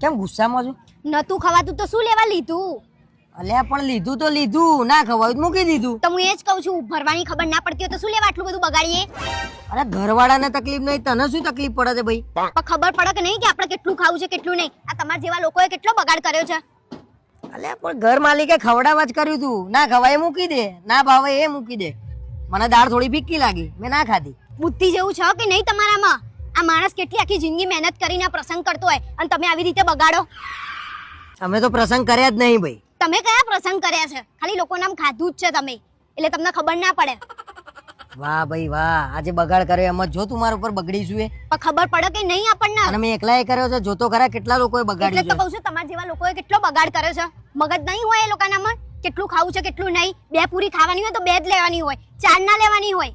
કેમ ગુસ્સામાં છું? નતું ખવાતું તો શું લેવા લીધું? અલ્યા પણ લીધું તો લીધું. ના ખવાયું મૂકી દીધું. તો હું એ જ કહું છું ભરવાની ખબર ના પડતી હોય તો શું લેવા આટલું બધું બગાડીએ? અરે ઘરવાળાને તકલીફ નહીં તને શું તકલીફ પડે છે ભાઈ? પણ ખબર પડે કે નહીં કે આપણે કેટલું ખાવું છે કેટલું નહીં? આ તમારા જેવા લોકોએ કેટલો બગાડ કર્યો છે? અલ્યા પણ ઘર માલિકે ખવડાવવા જ કર્યું તું. ના ખવાય મૂકી દે ના ભાવે એ મૂકી દે. મને દાળ થોડી ફીક્કી લાગી મેં ના ખાધી. બુદ્ધિ જેવું છે કે નહીં તમારામાં? આ માણસ કેટલી આખી જિંદગી મહેનત કરીને પ્રસંગ કરતો હોય અને તમે આવી રીતે બગાડો? અમે તો પ્રસંગ કર્યા જ નહીં ભાઈ. તમે કયા પ્રસંગ કર્યા છે? ખાલી લોકો નામ ખાધું જ છે તમે. એટલે તમને ખબર ના પડે. વાહ ભાઈ વાહ આજે બગાડ કર્યો એમાં જો તું મારા ઉપર બગડીશું એ. પણ ખબર પડે કે નહીં આપણને? અને મેં એકલાએ કર્યો છે જોતો ખરા કેટલા લોકોએ એટલે તો કહું છું તમારા જેવા લોકોએ કેટલો બગાડ કર્યો છે. મગજ નહીં હોય એ લોકોનામાં? કેટલું ખાવું છે કેટલું નહીં? બે પૂરી ખાવાની હોય તો બે જ લેવાની હોય. ચાર ના લેવાની હોય.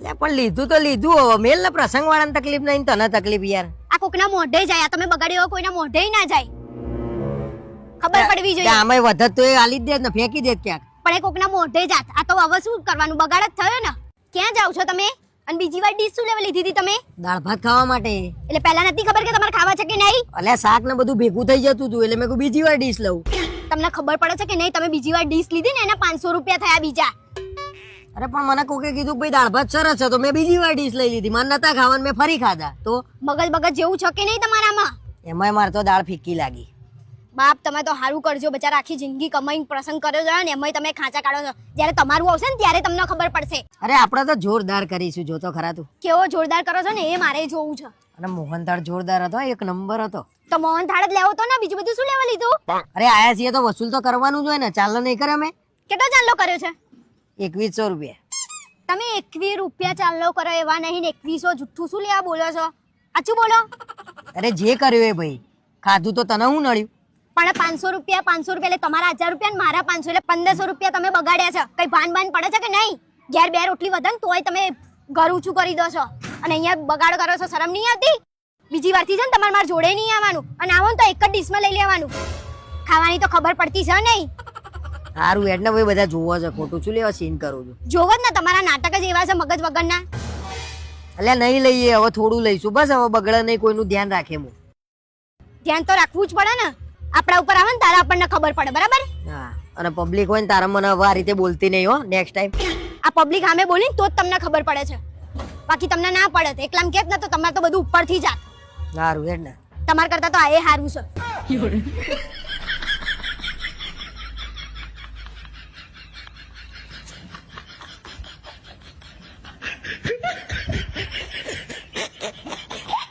પણ લીધું તો લીધું હવે. મેલ ને પ્રસંગ વાળાને તકલીફ નહીં તને તકલીફ યાર. આ કોકના મોઢે જાય આ તમે બગાડ્યો કોઈના મોઢે ના જાય. ખબર પડવી જોઈએ. આમે વધત તો એ આલી દે ને ફેંકી દે ક્યાંક. પણ એ કોકના મોઢે જાત. આ તો હવે શું કરવાનું? બગાડ જ થયો ને. ક્યાં જાવ છો તમે? અને બીજી વાર ડીશ શું લેવા લીધી હતી તમે? દાળ ભાત ખાવા માટે. એટલે પહેલા નથી ખબર કે તમારે ખાવા છે કે નહીં? એટલે શાક ને બધું ભેગું થઈ જતું હતું એટલે મેં બીજી વાર ડીશ લઉં. તમને ખબર પડે છે કે નહીં? તમે બીજી વાર ડીશ લીધી ને એના પાંચસો રૂપિયા થયા બીજા. અરે પણ મને કોકે કીધું ભાઈ દાળ ભાત સરસ છે તો મેં બીજી વાર ડીશ લઈ લીધી. મને નતા ખાવાનું મેં ફરી ખાધા. તો? મગજ બગજ જેવું છે કે નહીં તમારામાં? એમાંય મારે તો દાળ ફીકી લાગી. બાપ તમે તો સારું કરજો. બચારા આખી જિંદગી કમાઈને પ્રસંગ કર્યો છે ને એમાંય તમે ખાંચા કાઢો છો. જ્યારે તમારું આવશે ને ત્યારે તમને ખબર પડશે. અરે આપણે તો જોરદાર કરીશું. જોતો ખરા તું. કેવો જોરદાર કરો છો ને એ મારે જોવું છે. અને મોહનથાળ જોરદાર હતો એક નંબર હતો. તો મોહન થાળ જ લેવો તો ને બીજું બધું શું લેવા લીધું? અરે આયા છીએ તો વસૂલ તો કરવાનું જ હોય ને. ચાલો નહીં કરે અમે કેટલો ચાલો કર્યો છે? એકવીસો રૂપિયા. તમે એકવીસ રૂપિયા ચાલો કરો એવા નહીં ને એકવીસો જુઠ્ઠું શું લેવા બોલો છો? આછું બોલો. અરે જે કર્યું એ ભાઈ ખાધું તો તને હું નડ્યું? પણ પાંચસો રૂપિયા પાંચસો રૂપિયા એટલે તમારા હજાર રૂપિયા મારા પાંચસો એટલે પંદરસો રૂપિયા તમે બગાડ્યા છે. કઈ ભાન ભાન પડે છે કે નહીં? ઘેર બે રોટલી વધે ને તોય તમે ઘર ઊંચું કરી દો છો. અને અહીંયા બગાડ કરો છો શરમ નહીં આવતી? બીજી વારથી છે ને તમારે મારા જોડે નહીં આવવાનું. અને આવો તો એક જ ડીશમાં લઈ લેવાનું. ખાવાની તો ખબર પડતી છે નહીં. સારું એટલે ભાઈ બધા જોવો છે ખોટું છું લેવા સીન કરું છું? જોવો જ ને તમારા નાટક જ એવા છે મગજ વગરના. એટલે નહીં લઈએ હવે થોડું લઈશું. બસ હવે બગડે નહીં કોઈનું ધ્યાન રાખે હું ધ્યાન તો રાખવું જ પડે ને. આપણા ઉપર આવે ને તારા આપણને ખબર પડે બરાબર? હા અને પબ્લિક હોય ને તારા મને હવે આ રીતે બોલતી નહીં હો નેક્સ્ટ ટાઈમ આ પબ્લિક સામે બોલી તો જ તમને ખબર પડે છે. બાકી તમને ના પડે તો એકલામ કેત ને તો તમારે તો બધું ઉપરથી જાત સારું એટલે તમારા કરતા તો આ એ સારું છે.